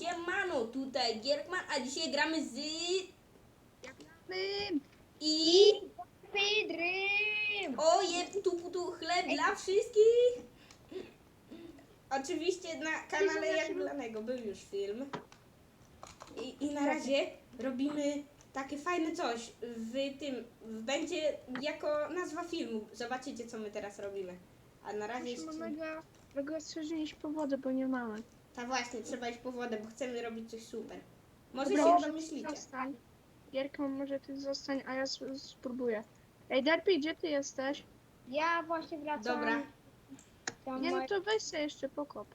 Siemano, tutaj Gierkman, a dzisiaj gramy z... Pym. I... Pydrym! O, je tu, tu chleb dla wszystkich! Oczywiście na kanale Jaglanego był już film. I, I na razie robimy takie fajne coś w tym, będzie jako nazwa filmu. Zobaczycie co my teraz robimy. A na razie Musimy jeszcze... mega, mega ostrożnie iść po wodę, bo nie mamy. Ta właśnie, trzeba iść po wodę, bo chcemy robić coś super. Może Dobra, się może domyślicie. Zostań. Gierką, może ty zostań, a ja s- spróbuję. Ej, Derpy, gdzie ty jesteś? Ja właśnie wracam. Dobra. Do Nie, no to weź sobie jeszcze pokop.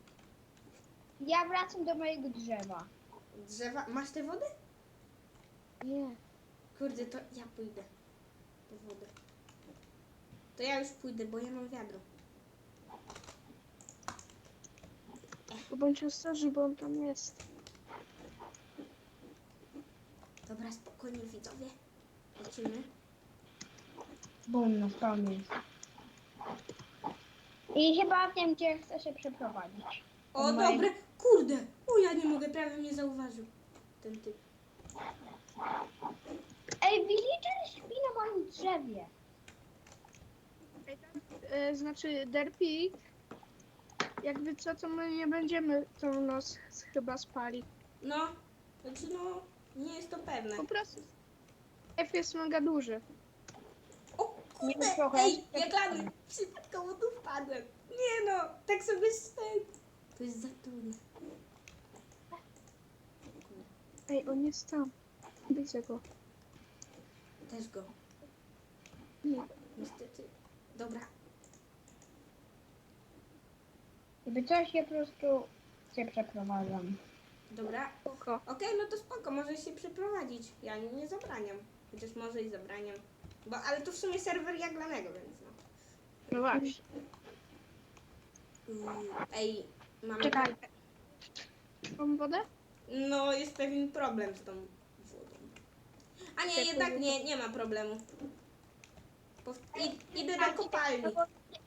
Ja wracam do mojego drzewa. Drzewa, masz tę wodę? Nie. Kurde, to ja pójdę po wodę. To ja już pójdę, bo ja mam wiadro. Bo bądź ostrożny, bo on tam jest. Dobra, spokojnie widzowie. Lecimy. Bum, na koniec. I chyba wiem, gdzie chcę się przeprowadzić. O, Maj- dobre. Kurde. O, ja nie mogę, prawie mnie zauważył. Ten typ. Ej, villager śpi na moim drzewie. Ej, tam, e, znaczy, Derpy, jakby co, to my nie będziemy tą noc ch- chyba spali. No, znaczy no, nie jest to pewne. Po prostu F jest mega duży. O Nie, kurde, trochę. ej, jak lany. Przypadkowo tu wpadłem. Nie no, tak sobie szedł. To jest za trudne. Ej, on jest tam. Widzę go. Też go. Nie. Niestety. Dobra, Jakby coś, ja po prostu się przeprowadzam. dobra. Spoko. Okej, no to spoko, może się przeprowadzić. Ja nie, nie zabraniam. Chociaż może i zabraniam. Bo, ale to w sumie serwer Jaglanego, więc no. No właśnie. Mm, Ej, mamy... Czekaj. Mam wodę? No, jest pewien problem z tą wodą. A nie, jednak nie, nie ma problemu. Pow- i, idę do kopalni.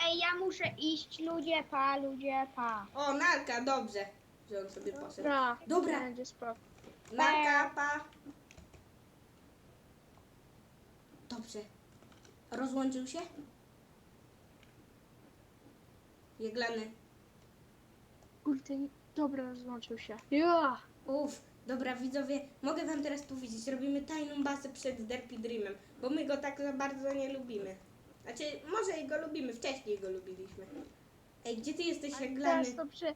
Ej, ja muszę iść, ludzie, pa, ludzie, pa. O, narka, dobrze, że on sobie poszedł. Dobra. Dobra. Będzie spoko. Narka, pa. Dobrze. Rozłączył się? Jeglany. Kurde, nie- dobra, rozłączył się. Ja! Uff, dobra widzowie, mogę wam teraz powiedzieć, robimy tajną bazę przed Derpy Dreamem, bo my go tak za bardzo nie lubimy. Znaczy, może i go lubimy, wcześniej go lubiliśmy. Ej, gdzie ty jesteś, Ale Jeglany? teraz to przy...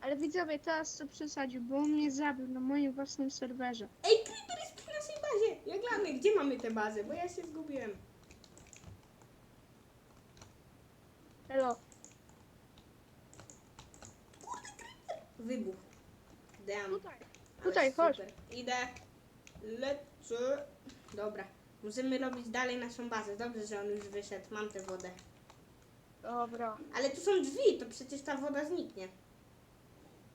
Ale widzowie, teraz to przesadził, bo on mnie zabił na moim własnym serwerze. Ej, Creeper jest przy naszej bazie! Jeglany, gdzie mamy tę bazę? Bo ja się zgubiłem. Hello. Wybuch. Damn. Tutaj. Ale Tutaj, chodź. super. Idę. Lecę. Dobra. Możemy robić dalej naszą bazę. Dobrze, że on już wyszedł. Mam tę wodę. Dobra. Ale tu są drzwi, to przecież ta woda zniknie.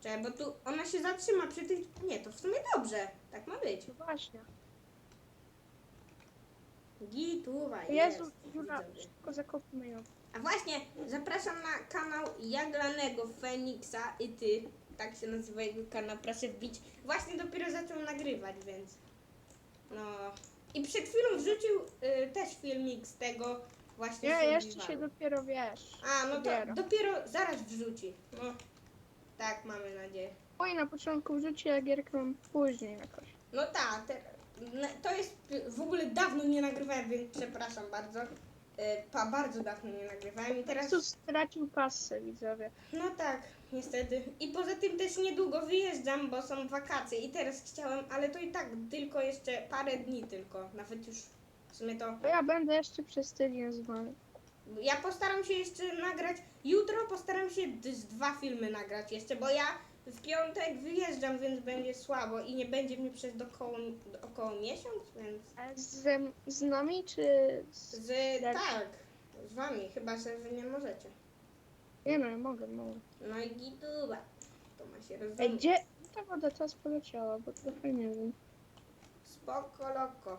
Czekaj, bo tu ona się zatrzyma przy tych... Nie, to w sumie dobrze. Tak ma być. No właśnie. Gituwa jest. Jezu, Jura, widzowie. szybko zakopmy ją. A właśnie, zapraszam na kanał Jaglanego Feniksa i ty. Tak się nazywa jego kanał, proszę wbić. Właśnie dopiero zaczął nagrywać, więc... No... I przed chwilą wrzucił y, też filmik z tego właśnie Nie, jeszcze survivalu. się dopiero wiesz. A, no to dopiero. dopiero zaraz wrzuci. No, tak mamy nadzieję. Oj, na początku wrzuci, a gierkę później jakoś. No tak, te, to jest w ogóle dawno nie nagrywałem, więc przepraszam bardzo. E, Pa, bardzo dawno nie nagrywałem i teraz. Tu stracił pasę, widzowie. No tak, niestety. I poza tym też niedługo wyjeżdżam, bo są wakacje i teraz chciałem, ale to i tak tylko jeszcze parę dni tylko. Nawet już w sumie to. To ja będę jeszcze przez tydzień z wami. Ja postaram się jeszcze nagrać. Jutro postaram się d- z dwa filmy nagrać jeszcze, bo ja w piątek wyjeżdżam, więc będzie słabo i nie będzie mnie przez około, około miesiąc, więc. A z, z nami, czy z... Z, tak, z wami, chyba że wy nie możecie. Nie no, ja mogę, mogę. No i gituba. To ma się Ej, rozumieć. gdzie ta woda teraz poleciała, bo trochę nie wiem. Spoko loko.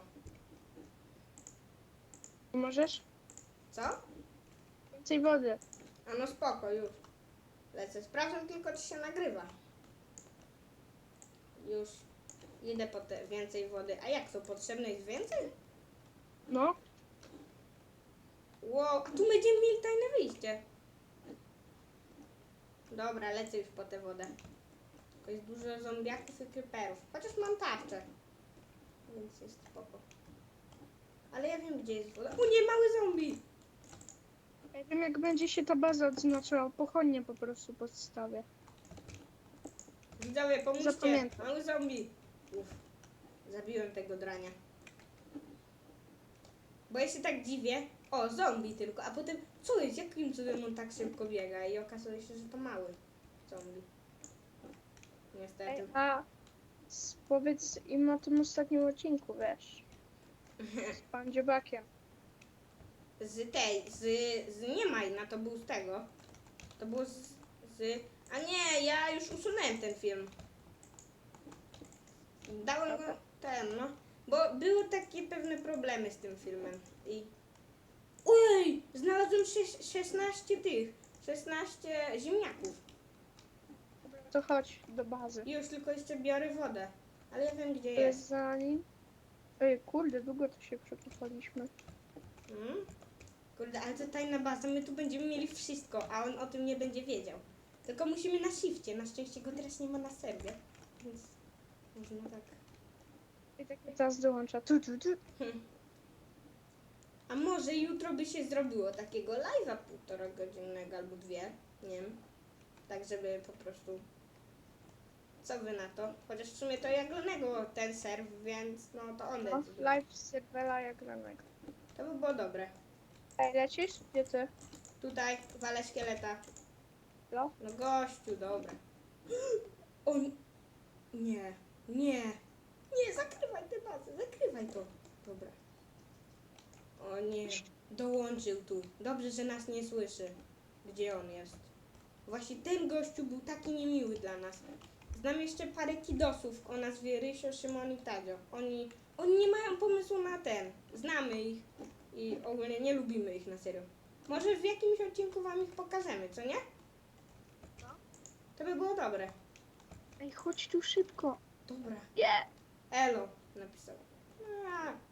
Możesz? Co? Więcej wody. A no spoko, już. Lecę. Sprawdzam tylko, czy się nagrywa. Już idę po te więcej wody. A jak to? Potrzebne jest więcej? No, Wow, a tu będziemy mieli tajne wyjście. Dobra, lecę już po tę wodę. Tylko jest dużo zombiaków i creeperów. Chociaż mam tarczę. Więc jest spoko. Ale ja wiem, gdzie jest woda. O nie, mały zombie! ja wiem jak będzie się ta baza odznaczała, pochodnie po prostu podstawię. Widzowie, pomóżcie. Zapamiętam. Mały zombie. Uf, zabiłem tego drania. Bo ja się tak dziwię. O, zombie tylko. A potem, co jest? Jakim cudem on tak szybko biega? I okazuje się, że to mały zombie. Ej, Niestety. a s- powiedz im na tym ostatnim odcinku, wiesz, z pan dziebakiem. Z tej, z, z nie Majna, to był z tego. To było z, z... A nie, ja już usunąłem ten film. Dałem go ten, no. Bo były takie pewne problemy z tym filmem. I... Ojej! Znalazłem sze- 16 tych. 16 ziemniaków. To chodź do bazy. Już tylko jeszcze biorę wodę. Ale ja wiem, gdzie To jest jest. za nim. Ej, kurde, długo to się przekopaliśmy. Mm? Kurde, ale to tajna baza, my tu będziemy mieli wszystko, a on o tym nie będzie wiedział. Tylko musimy na shifcie, na szczęście go teraz nie ma na serwie, więc można tak. I tak teraz dołącza. Tu, tu, tu. Hm. A może jutro by się zrobiło takiego live'a półtora godzinnego albo dwie, nie wiem. Tak, żeby po prostu... Co wy na to? Chociaż w sumie to Jaglonego ten serw, więc no to on No, decyduje. live z serwera Jagranego. To by było dobre. Ej, lecisz? Gdzie ty? Tutaj walę szkieleta. No. No gościu, dobra. O nie. Nie, nie. Zakrywaj bazę, zakrywaj to. Dobra. O nie, dołączył tu. Dobrze, że nas nie słyszy. Gdzie on jest? Właśnie ten gościu był taki niemiły dla nas. Znam jeszcze parę kidosów o nazwie Rysio, Szymon i Tadzio. Oni, oni nie mają pomysłu na ten. Znamy ich i ogólnie nie lubimy ich na serio. Może w jakimś odcinku wam ich pokażemy, co nie? No. To by było dobre. Ej, chodź tu szybko. Dobra. Nie! Elo napisał. A.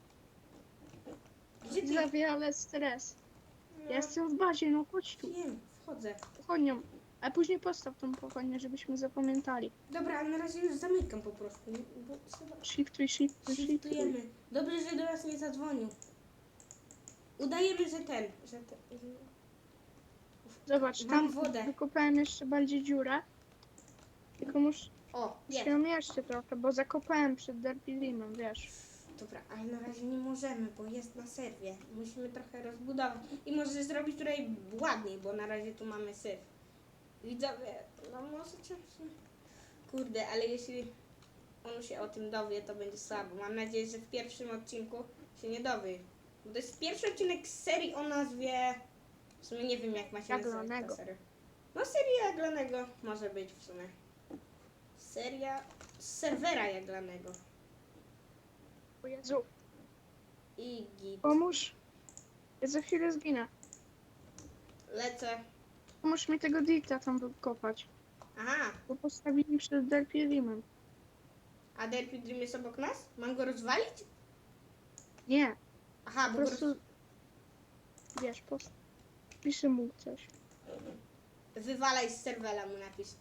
Gdzie ty? Stres. No, Ja jestem w bazie, no chodź tu. Wiem, wchodzę. Pochodnią. A później postaw tą pochodnię, żebyśmy zapamiętali. Dobra, ale na razie już zamykam po prostu. nie? Bo trzeba... Shiftuj, shiftuj, shiftuj. Shiftujemy. Dobrze, że do nas nie zadzwonił. Udajemy, że ten, że ten. Zobacz, Mam tam wodę. wykopałem jeszcze bardziej dziurę. Tylko muszę O, jest. jeszcze trochę, bo zakopałem przed Derpilimem, wiesz. Dobra, ale na razie nie możemy, bo jest na serwie. Musimy trochę rozbudować. I może zrobić tutaj ładniej, bo na razie tu mamy syf. Widzowie, no w sumie- Kurde, ale jeśli on się o tym dowie, to będzie słabo. Mam nadzieję, że w pierwszym odcinku się nie dowie. Bo to jest pierwszy odcinek z serii o nazwie... W sumie nie wiem, jak ma się nazywać ta seria. No, seria Jaglanego może być w sumie. Seria z serwera Jaglanego. O Jezu, I git. pomóż. Ja za chwilę zginę. Lecę. Pomóż mi tego Dita tam wykopać. Aha, Bo postawili przed Derpilimem. a Derpy Dream jest obok nas? Mam go rozwalić? Nie, Aha, po bo go roz... prostu... Wiesz, post... Piszę mu coś. wywalaj z serwera mu napis.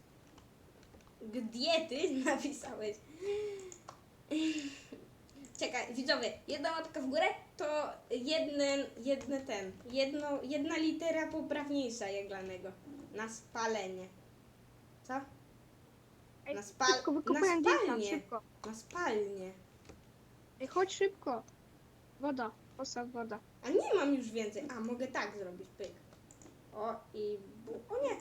Gdzie ty napisałeś? Czekaj, widzowie, jedna łapka w górę to jeden, jedne ten, jedno, jedna litera poprawniejsza jaglanego. Na spalenie. Co? Ej, Na spal- szybko, na Dita, spalnie. szybko. Na spalnie. Ej, chodź szybko. Woda, postaw woda. A nie mam już więcej. A, mogę tak zrobić, pyk. O i bu... O nie!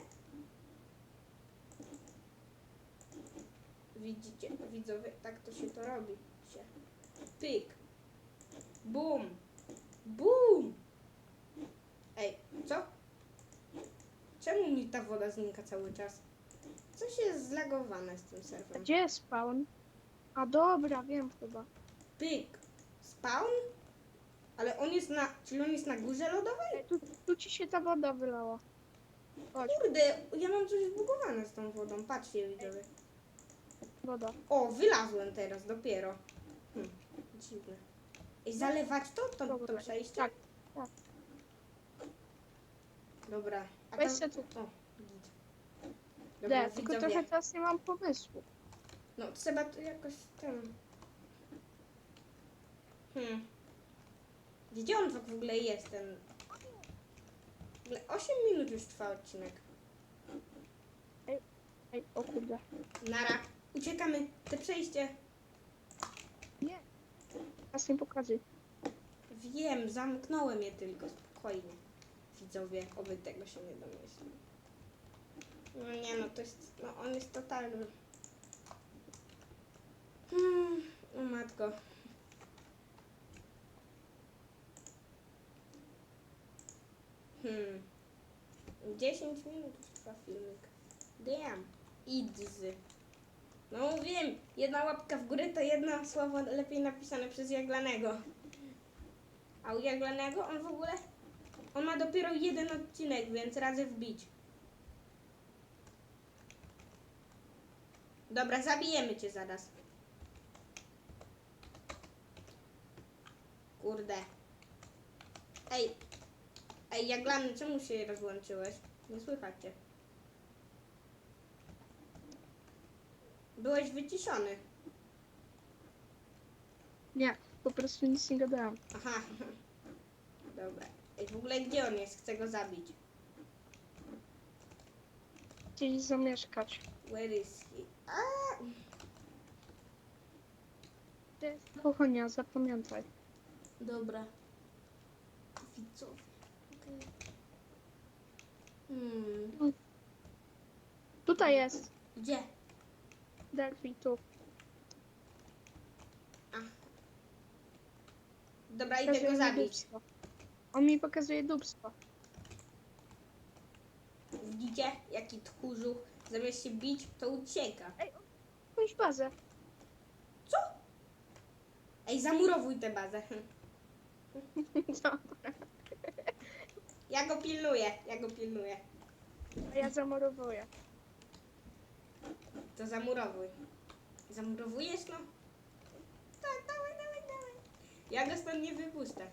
Widzicie, widzowie, tak to się to robi. Pyk. Bum. Bum. Ej, co? Czemu mi ta woda znika cały czas? Coś jest zlagowane z tym A serwerem. gdzie jest spawn? A dobra, wiem chyba. Pyk. Spawn? Ale on jest na... Czyli on jest na górze lodowej? Ej, tu, tu ci się ta woda wylała. Chodź. Kurde, ja mam coś zbugowane z tą wodą. Patrzcie, widzowie. Woda. O, wylazłem teraz dopiero. Hm, I zalewać to? To, to przejście? Tak, tak. Dobra. A Weź się tu. O, git. Dobra, De, tylko widzowie. trochę teraz nie mam pomysłu. No, trzeba to jakoś ten... Hmm. Gdzie on w ogóle jest, ten... W ogóle 8 minut już trwa odcinek. Ej, o kurde. Nara. Uciekamy. Te przejście. Teraz nie pokazuj. Wiem, zamknąłem je tylko. Spokojnie. Widzowie, oby tego się nie domyśli. No nie no, to jest... No on jest totalny. Hmm, o matko. Hmm. 10 minut trwa filmik. Damn. Idzy. No wiem, jedna łapka w górę to jedno słowo lepiej napisane przez Jaglanego. A u Jaglanego on w ogóle, on ma dopiero jeden odcinek, więc radzę wbić. Dobra, zabijemy cię zaraz. Kurde. Ej, ej Jaglany, czemu się rozłączyłeś? Nie słychać cię. Byłeś wyciszony. Nie, po prostu nic nie gadałam. Aha. Dobra. Ej, w ogóle gdzie on jest? Chcę go zabić. Gdzieś zamieszkać. Where is he? A! To jest pochonia, zapamiętaj. Dobra. Widzowie. Okej. Hmm. Tutaj jest. Gdzie? Delphi, tu. Dobra, idę Pokazuje go mi zabić. dupstwo. On mi pokazuje dupstwo. Widzicie? Jaki tchórzu. Zamiast się bić, to ucieka. Jakąś bazę. Co? Ej, zamurowuj tę bazę. Co? Ja go pilnuję, ja go pilnuję. A ja zamorowuję. To zamurowuj. Zamurowujesz, no? Tak, dawaj, dawaj, dawaj. Ja go stąd nie wypuszczę.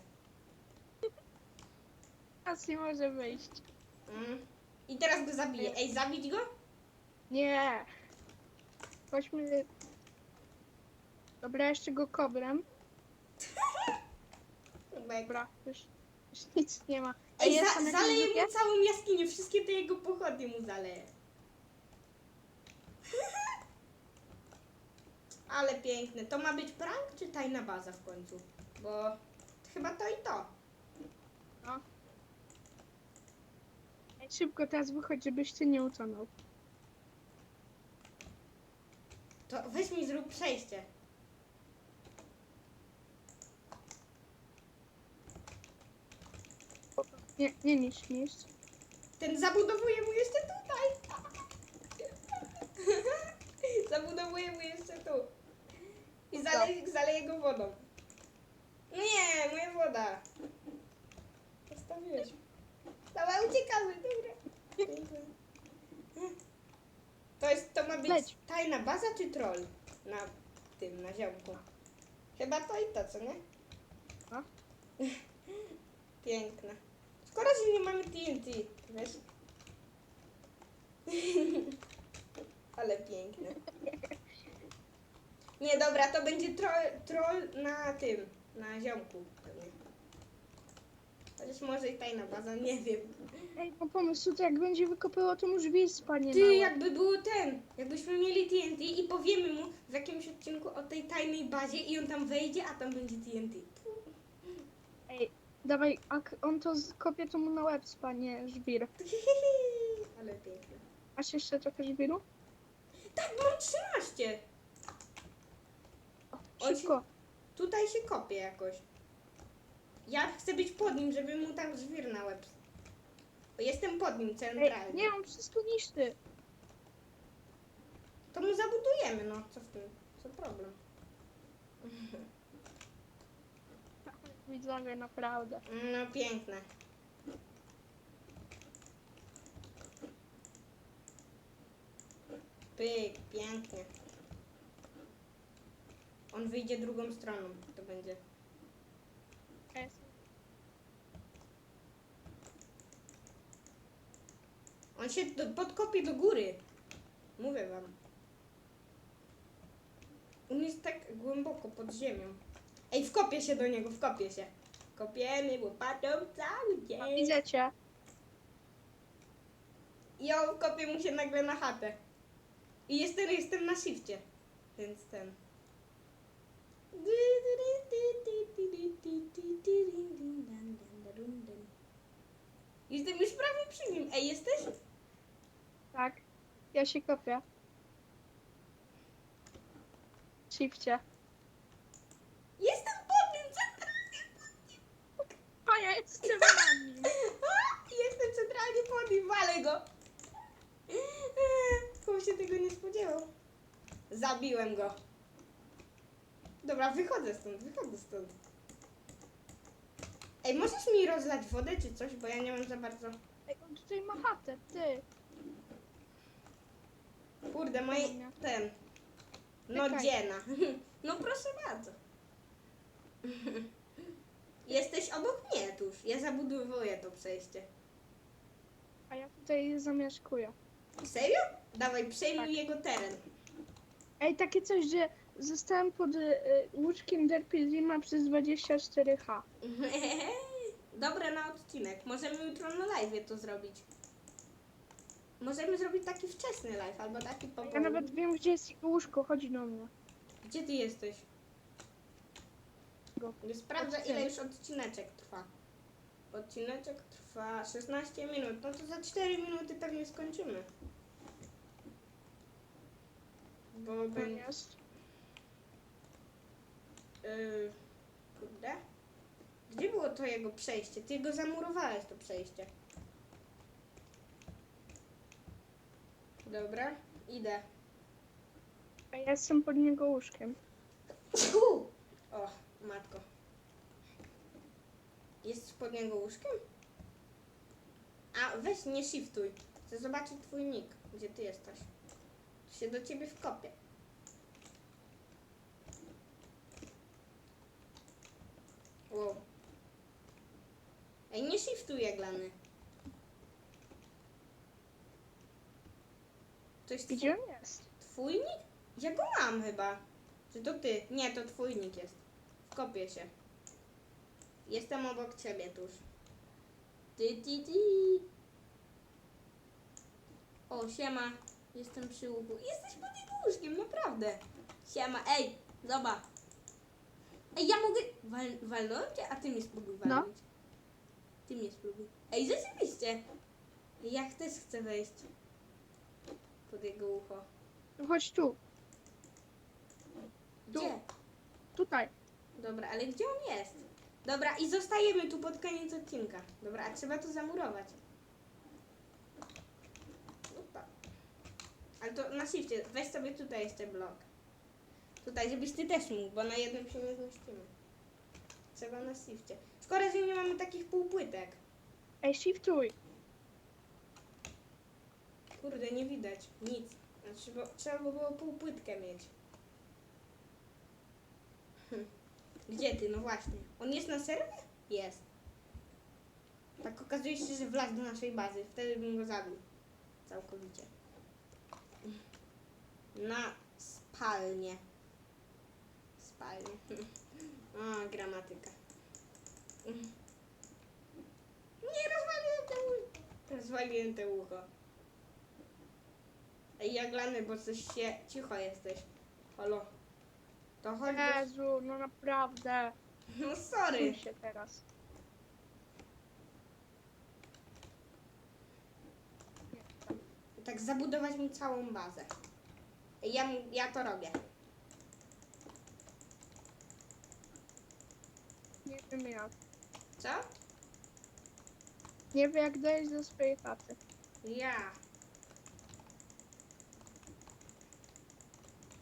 Teraz nie może wyjść. Mm. I teraz go zabiję. Ej, zabić go? Nie. Chodźmy. Dobra, jeszcze go kobrem. Dobra, już, już nic nie ma. Ej, jest za, jakieś zaleję mu całą jaskinię, wszystkie te jego pochody mu zaleję. Ale piękne. To ma być prank czy tajna baza w końcu? Bo chyba to i to. Ej, Szybko teraz wychodź, żebyś ty nie utonął. To weź mi zrób przejście. Nie, nie niszcz, niszcz. Ten zabudowuje mu jeszcze tutaj. zabudowuje mu jeszcze tu. I zaleje, zaleje go wodą. Nie, moja woda. Zostawiłeś. Dobra, uciekamy, dobra. To jest, to ma być Leć. tajna baza czy troll? Na tym, na ziomku. Chyba to i to, co nie? No. Piękne. Szkoda, że nie mamy TNT, wiesz? Ale piękne. Nie, dobra, to będzie troll, troll na tym, na ziomku pewnie. Chociaż może i tajna baza, nie wiem. Ej, no pomysł, to jak będzie wykopyło, to już wyspa nie Ty, mała. jakby było ten, jakbyśmy mieli TNT i powiemy mu w jakimś odcinku o tej tajnej bazie i on tam wejdzie, a tam będzie TNT. Ej, dawaj, jak on to kopie, to mu na łeb spanie żwir. Ale piękne. Masz jeszcze trochę żwiru? Tak, mam 13. On Szybko. Tutaj się kopie jakoś. Ja chcę być pod nim, żeby mu tak żwir na łeb. Bo jestem pod nim Ej, centralnie. nie, on wszystko niszczy. To mu zabudujemy, no. Co w tym? Co problem? Widzowie, naprawdę. No piękne. Pyk, pięknie. On wyjdzie drugą stroną. To będzie. On się do, podkopie do góry. Mówię wam. On jest tak głęboko pod ziemią. Ej, wkopię się do niego, wkopię się. Kopiemy łopatą cały No, dzień. widzę cię. Ja wkopię mu się nagle na chatę. I jestem, jestem na shifcie. Więc ten. Jestem już prawie przy nim. Ej, jesteś? Tak. Ja się kopię. Shifcie. Jestem pod nim, centralnie pod nim. A ja jestem na nim. Jestem centralnie pod nim, walę go. Chłop się tego nie spodziewał. Zabiłem go. Dobra, wychodzę stąd, wychodzę stąd. Ej, możesz mi rozlać wodę czy coś, bo ja nie mam za bardzo... Ej, on tutaj ma chatę, ty. Kurde, moje... ten... No Czekaj. dziena. No proszę bardzo. Jesteś obok mnie tuż. Ja zabudowuję to przejście. A ja tutaj zamieszkuję. Serio? Dawaj, przejmuj Tak. jego teren. Ej, takie coś, że zostałem pod y, łóżkiem Derpy Zima przez 24H. Dobre na odcinek. Możemy jutro na live to zrobić. Możemy zrobić taki wczesny live albo taki po Ja nawet wiem, gdzie jest jego łóżko, chodzi do mnie. Gdzie ty jesteś? Go. Sprawdzę ile już odcineczek trwa. Odcineczek trwa 16 minut. No to za 4 minuty pewnie skończymy. Bo To będzie. jest. Yy, kurde. Gdzie było to jego przejście? Ty go zamurowałeś to przejście. Dobra, idę. A ja jestem pod niego łóżkiem. O, matko. Jest pod niego łóżkiem? A, weź, nie shiftuj. Chcę zobaczyć twój nick, gdzie ty jesteś. To się do ciebie wkopię. Wow. Ej, nie shiftuj, Jaglany. To jest Gdzie on jest? Twój nick? Ja go mam chyba. Czy to ty? Nie, to twój nick jest. Wkopię się. Jestem obok ciebie tuż. Ty, ty, ty. O, siema. Jestem przy łuku. Jesteś pod jego łóżkiem, naprawdę. Siema, ej, zobacz. Ej, ja mogę... Wal, walnąłem cię, a ty mnie spróbuj No. walnąć. Ty mnie spróbuj. Ej, rzeczywiście. Ja też chcę wejść. Pod jego ucho. No Chodź tu, Tu. Gdzie? tutaj. Dobra, ale gdzie on jest? Dobra, i zostajemy tu pod koniec odcinka. Dobra, a trzeba to zamurować. Opa. Ale to na shifcie. Weź sobie tutaj jeszcze blok. Tutaj, żebyś ty też mógł, bo na jednym się nie zmieścimy. Trzeba na shifcie. Szkoda, że nie mamy takich półpłytek. Ej, shiftuj. Kurde, nie widać. Nic. Znaczy, bo trzeba by było półpłytkę mieć. Hm. Gdzie ty? No właśnie. On jest na serwie? Jest. Tak okazuje się, że wlazł do naszej bazy. Wtedy bym go zabił. Całkowicie. Na spalnie. Spalnie. A, gramatyka. Nie, rozwaliłem te ucho. Rozwaliłem te ucho. Ej, Jaglany, bo coś się... Cicho jesteś. Halo. To chodź do... Jezu, no naprawdę. No sorry. Czuj się teraz. Tak zabudować mu całą bazę. Ja, ja to robię. Nie wiem jak. Co? Nie wiem jak dojść do swojej chaty. Ja.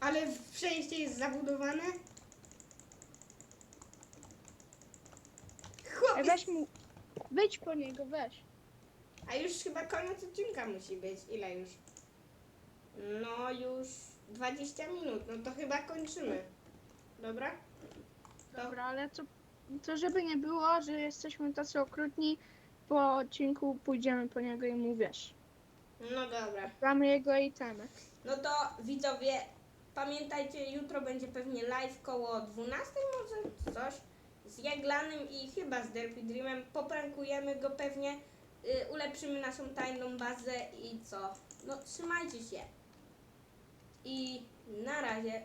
Ale przejście jest zabudowane? Ej, Chłopie, weź mu. Wyjdź po niego, weź. a już chyba koniec odcinka musi być. Ile już? No już 20 minut, no to chyba kończymy. Dobra? To- Dobra, ale to, to żeby nie było, że jesteśmy tacy okrutni, po odcinku pójdziemy po niego i mu wiesz. No dobra. Damy jego itemy. No to widzowie, pamiętajcie, jutro będzie pewnie live koło 12 może coś z Jaglanym i chyba z Derpy Dreamem. Poprankujemy go pewnie, y, ulepszymy naszą tajną bazę i co? No trzymajcie się. I na razie